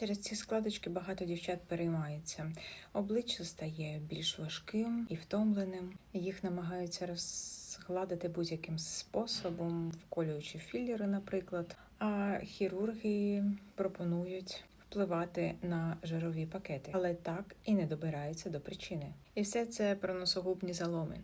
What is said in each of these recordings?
Через ці складочки багато дівчат переймаються. Обличчя стає більш важким і втомленим. Їх намагаються розгладити будь-яким способом, вколюючи філлери, наприклад. А хірурги пропонують впливати на жирові пакети, але так і не добираються до причини. І все це про носогубні заломи.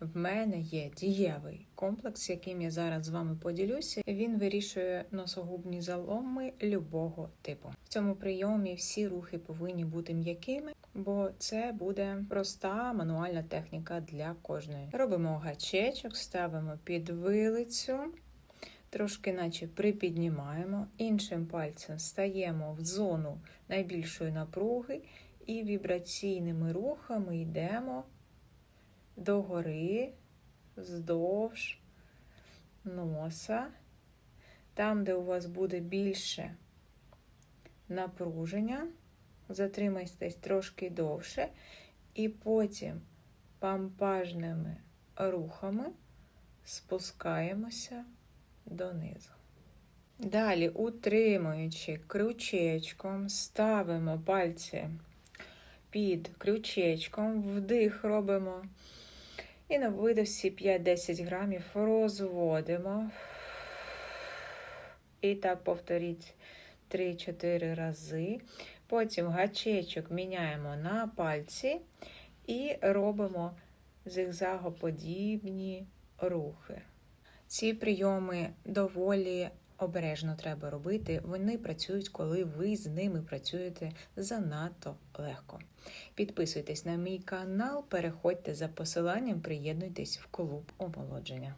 В мене є дієвий комплекс, яким я зараз з вами поділюся. Він вирішує носогубні заломи любого типу. В цьому прийомі всі рухи повинні бути м'якими, бо це буде проста мануальна техніка для кожної. Робимо гачечок, ставимо під вилицю. Трошки наче припіднімаємо, іншим пальцем стаємо в зону найбільшої напруги і вібраційними рухами йдемо догори, вздовж носа, там, де у вас буде більше напруження, затримайтесь трошки довше, і потім пампажними рухами спускаємося донизу. Далі, утримуючи крючечком, ставимо пальці під крючечком, вдих робимо. І на видосі 5-10 грамів розводимо. І так повторіть 3-4 рази. Потім гачечок міняємо на пальці і робимо зигзагоподібні рухи. Ці прийоми доволі обережно треба робити. Вони працюють, коли ви з ними працюєте занадто легко. Підписуйтесь на мій канал, переходьте за посиланням, приєднуйтесь в клуб омолодження.